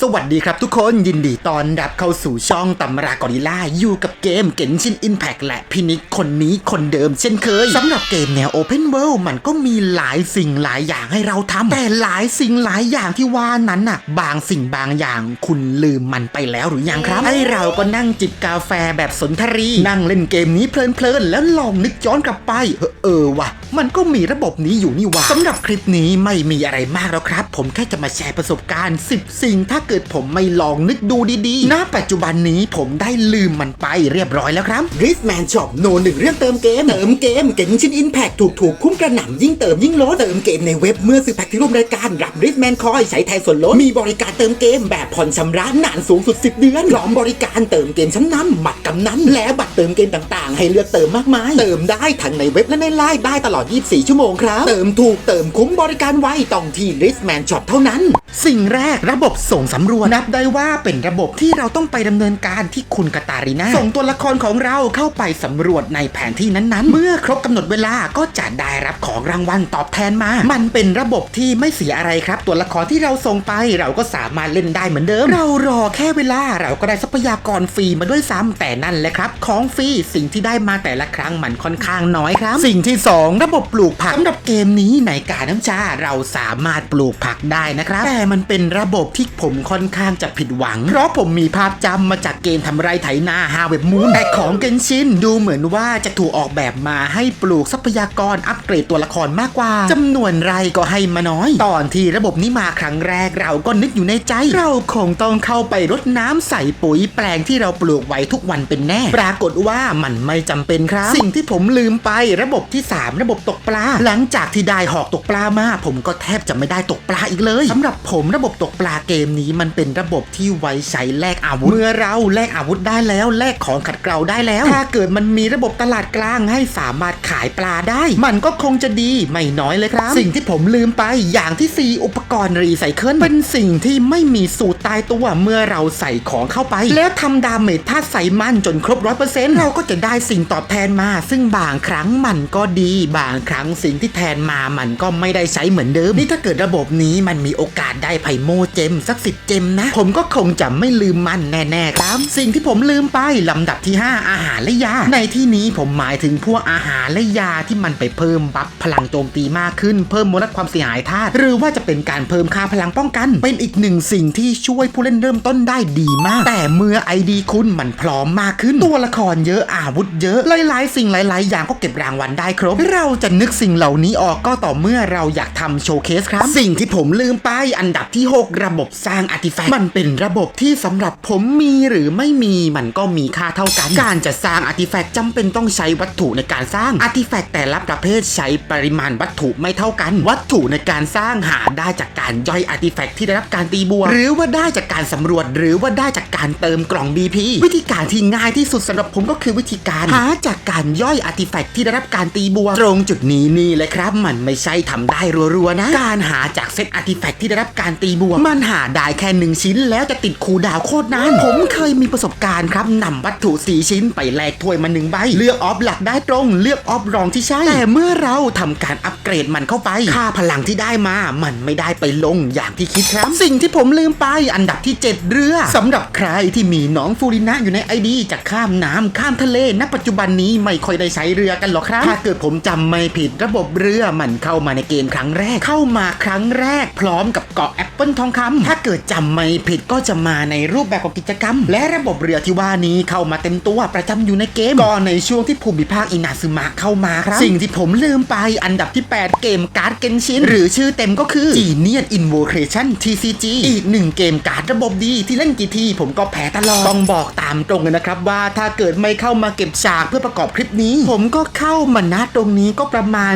สวัสดีครับทุกคนยินดีตอนรับเข้าสู่ช่องตำรากอริล่า อยู่กับเกมเกนชินอินแพ t และพินิกคนนี้คนเดิมเช่นเคยสำหรับเกมแนว Open World มันก็มีหลายสิ่งหลายอย่างให้เราทำแต่หลายสิ่งหลายอย่างที่ว่านั้นน่ะ บางสิ่งบางอย่างคุณลืมมันไปแล้วหรือยังครับ ให้เราก็นั่งจิบกาแฟแบบสนทรี นั่งเล่นเกมนี้เพลินๆแล้วลองนึกย้อนกลับไป เออเออว่ะมันก็มีระบบนี้อยู่นี่ว่ะสำหรับคลิปนี้ไม่มีอะไรมากแล้วครับ ผมแค่จะมาแชร์ประสบการณ์ 10 สิ่งถ้าเกิดผมไม่ลองนึกดูดีๆ ณ ปัจจุบันนี้ผมได้ลืมมันไปเรียบร้อยแล้วครับ r i s m a n Shop โนหนึ่งเรื่องเติมเกม เติมเกม เก่งชิ้นอินแพคถูกถูกๆคุ้มกระหน่ำยิ่งเติมยิ่งลดเติมเกมในเว็บเมื่อซื้อแพ็คที่ร่วมรายการรับ r i s m a n คอยใช้แทนส่วนลดมีบริการเติมเกมแบบผ่อนชำระนานสูงสุด 10 เดือนพร้อมบริการเติมเกมชั้นนำหมัดกำนันและบัตรเติมเกมต่างๆ ให้เลือกเติมมากมาย เติมได้ทั้งในเว็บและในไลน์ได้ตลอด 24 ชั่วโมงครับ เติมถูกเติมคุ้มบริการไวต้องที่ r i s m a n Shop เท่านั้น สิ่งแรกระบบส่งสำรวจ นับได้ว่าเป็นระบบที่เราต้องไปดำเนินการที่คุณกาตารีนาส่งตัวละครของเราเข้าไปสำรวจในแผนที่นั้นๆ เมื่อครบกำหนดเวลาก็จะได้รับของรางวัลตอบแทนมา มันเป็นระบบที่ไม่เสียอะไรครับ ตัวละครที่เราส่งไปเราก็สามารถเล่นได้เหมือนเดิม เรารอแค่เวลาเราก็ได้ทรัพยากรฟรีมาด้วยซ้ำแต่นั่นแหละครับ ของฟรีสิ่งที่ได้มาแต่ละครั้งมันค่อนข้างน้อยครับ สิ่งที่สองระบบปลูกผักสำหรับเกมนี้ในกาน้ำชาเราสามารถปลูกผักได้นะครับแต่มันเป็นระบบที่ผมค่อนข้างจะผิดหวัง เพราะผมมีภาพจำมาจากเกมทำไรไถนาฮาเว็บมูนแต่ของเกนชินดูเหมือนว่าจะถูกออกแบบมาให้ปลูกทรัพยากรอัปเกรดตัวละครมากกว่าจำนวนไรก็ให้มาน้อย ตอนที่ระบบนี้มาครั้งแรกเราก็นึกอยู่ในใจ เราคงต้องเข้าไปรดน้ำใส่ปุ๋ยแปลงที่เราปลูกไว้ทุกวันเป็นแน่ ปรากฏว่ามันไม่จำเป็นครับ สิ่งที่ผมลืมไประบบที่ 3 ระบบตกปลา หลังจากที่ได้หอกตกปลามา ผมก็แทบจะไม่ได้ตกปลาอีกเลยสำหรับผมระบบตกปลาเกมนี้มันเป็นระบบที่ไว้ใช้แลกอาวุธ เมื่อเราแลกอาวุธได้แล้วแลกของขัดเกลาได้แล้ว ถ้าเกิดมันมีระบบตลาดกลางให้สามารถขายปลาได้ มันก็คงจะดีไม่น้อยเลยครับ สิ่งที่ผมลืมไปอย่างที่ 4 อุปกรณ์รีไซเคิลเป็นสิ่งที่ไม่มีสูตรตายตัวเมื่อเราใส่ของเข้าไป แล้วทำดาเมจถ้าใส่มันจนครบร้อยเปอร์เซ็นต์เราก็จะได้สิ่งตอบแทนมา ซึ่งบางครั้งมันก็ดีบางครั้งสิ่งที่แทนมามันก็ไม่ได้ใช้เหมือนเดิมนี่ถ้าเกิดระบบนี้มันมีโอกาสได้ไพโมเจมสักสิบเจมนะ ผมก็คงจะไม่ลืมมันแน่ๆครับ สิ่งที่ผมลืมไปลำดับที่ 5 อาหารและยา ในที่นี้ผมหมายถึงพวกอาหารและยาที่มันไปเพิ่มบัฟพลังโจมตีมากขึ้น เพิ่มมูลค่าความเสียหายธาตุหรือว่าจะเป็นการเพิ่มค่าพลังป้องกัน เป็นอีกหนึ่งสิ่งที่ช่วยผู้เล่นเริ่มต้นได้ดีมาก แต่เมื่อไอดีคุณมันพร้อมมากขึ้น ตัวละครเยอะอาวุธเยอะหลายๆ สิ่งหลาย ๆ อย่างก็เก็บรางวัลได้ครบ เราจะนึกสิ่งเหล่านี้ออกก็ต่อเมื่อเราอยากทำโชว์เคสครับ สิ่งที่ผมลืมไปอันดับที่ 6 ระบบสร้างอาร์ติแฟกต์มันเป็นระบบที่สำหรับผมมีหรือไม่มีมันก็มีค่าเท่ากัน การจะสร้างอาร์ติแฟกต์จำเป็นต้องใช้วัตถุในการสร้างอาร์ติแฟกต์แต่ละประเภทใช้ปริมาณวัตถุไม่เท่ากัน วัตถุในการสร้างหาได้จากการย่อยอาร์ติแฟกต์ที่ได้รับการตีบวกหรือว่าได้จากการสำรวจ หรือว่าได้จากการเติมกล่อง BP วิธีการที่ง่ายที่สุดสำหรับผมก็คือวิธีการหาจากการย่อยอาร์ติแฟกต์ที่ได้รับการตีบวกตรงจุดนี้นี่เลยครับ มันไม่ใช่ทำได้รัวๆนะ การหาจากเซตอาร์ติแฟกต์ที่ได้รับการตีบวกมันหาได้แค่หนึ่งชิ้น แล้วจะติดคูดาวโคตรนาน ผมเคยมีประสบการณ์ครับนำวัตถุสีชิ้นไปแลกถ้วยมาหนึ่งใบ เลือกออฟหลักได้ตรง เลือกออฟรองที่ใช่ แต่เมื่อเราทำการอัปเกรดมันเข้าไป ค่าพลังที่ได้มา มันไม่ได้ไปลงอย่างที่คิดครับ สิ่งที่ผมลืมไปอันดับที่ 7 เรือสำหรับใครที่มีน้องฟูรินะอยู่ในไอดีจะข้ามน้ำข้ามทะเลณปัจจุบันนี้ไม่ค่อยได้ใช้เรือกันหรอกครับ ถ้าเกิดผมจำไม่ผิดระบบเรือมันเข้ามาในเกมครั้งแรก เข้ามาครั้งแรก พร้อมกับเกาะแอปเปิลทองคำถ้าเกิดจำไม่ผิดก็จะมาในรูปแบบของกิจกรรม และระบบเรือที่ว่านี้เข้ามาเต็มตัวประจำอยู่ในเกมก็ในช่วงที่ภูมิภาคอินาซึมะเข้ามาครับ สิ่งที่ผมลืมไปอันดับที่ 8 เกมการ์ดเกนชินหรือชื่อเต็มก็คือ Genius Invocation TCG อีกหนึ่งเกมการ์ดระบบดีที่เล่นกี่ทีผมก็แพ้ตลอด ต้องบอกตามตรงเลยนะครับว่าถ้าเกิดไม่เข้ามาเก็บฉากเพื่อประกอบคลิปนี้ ผมก็เข้ามาณตรงนี้ก็ประมาณ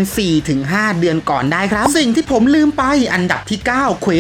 4-5 เดือนก่อนได้ครับ สิ่งที่ผมลืมไปอันดับที่9เคว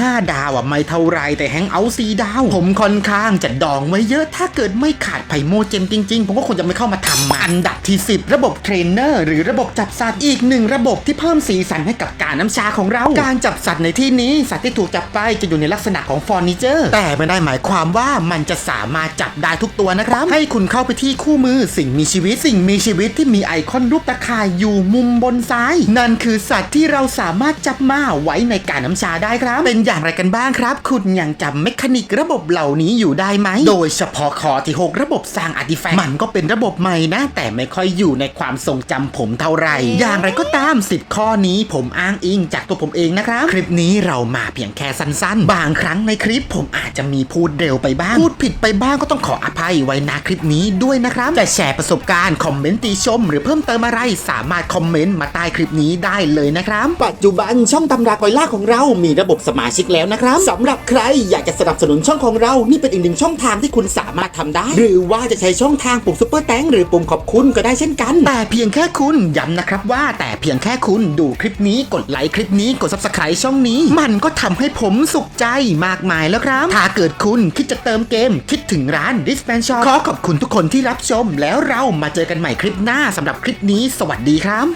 สแฮงเอาท์แฮงเอาท์5ดาวอะไม่เท่าไรแต่แฮงเอาท์สีดาว ผมค่อนข้างจะดองไว้เยอะ ถ้าเกิดไม่ขาดไผ่โมเจมจริงๆ ผมก็คงจะไม่เข้ามาทำมันอันดับที่ 10 ระบบเทรนเนอร์หรือระบบจับสัตว์อีกหนึ่งระบบที่เพิ่มสีสันให้กับการน้ำชาของเรา การจับสัตว์ในที่นี้สัตว์ที่ถูกจับไปจะอยู่ในลักษณะของเฟอร์นิเจอร์ แต่ไม่ได้หมายความว่ามันจะสามารถจับได้ทุกตัวนะครับ ให้คุณเข้าไปที่คู่มือสิ่งมีชีวิต สิ่งมีชีวิตที่มีไอคอนรูปตะข่ายอยู่มุมบนซ้าย นั่นคือสัตว์ที่เราสามารถจับมาไว้ในการน้ำชาได้ครับเป็นอย่างไรกันบ้างครับ คุณยังจำเมคานิกระบบเหล่านี้อยู่ได้ไหม โดยเฉพาะคอที่ 6 ระบบสร้างอาร์ติแฟกต์มันก็เป็นระบบใหม่นะ แต่ไม่ค่อยอยู่ในความทรงจำผมเท่าไหร่ อย่างไรก็ตาม 10 ข้อนี้ผมอ้างอิงจากตัวผมเองนะครับ คลิปนี้เรามาเพียงแค่สั้นๆ บางครั้งในคลิปผมอาจจะมีพูดเร็วไปบ้าง พูดผิดไปบ้างก็ต้องขออภัยไว้ณคลิปนี้ด้วยนะครับแต่แชร์ประสบการณ์คอมเมนต์ติชม หรือเพิ่มเติมอะไรสามารถคอมเมนต์มาใต้คลิปนี้ได้เลยนะครับ ปัจจุบันช่องตำรากอยล่าของเรามีระบบสมาชิกแล้วนะครับสำหรับใครอยากจะสนับสนุนช่องของเรา นี่เป็นอีกหนึ่งช่องทางที่คุณสามารถทำได้ หรือว่าจะใช้ช่องทางปุ่มซุปเปอร์แตงหรือปุ่มขอบคุณก็ได้เช่นกัน แต่เพียงแค่คุณย้ำนะครับว่าแต่เพียงแค่คุณดูคลิปนี้กดไลค์คลิปนี้กด subscribe ช่องนี้ มันก็ทำให้ผมสุขใจมากมายแล้วครับ ถ้าเกิดคุณคิดจะเติมเกม คิดถึงร้าน d i s p a n Shop ขอขอบคุณทุกคนที่รับชม แล้วเรามาเจอกันใหม่คลิปหน้าสำหรับคลิปนี้ สวัสดีครับ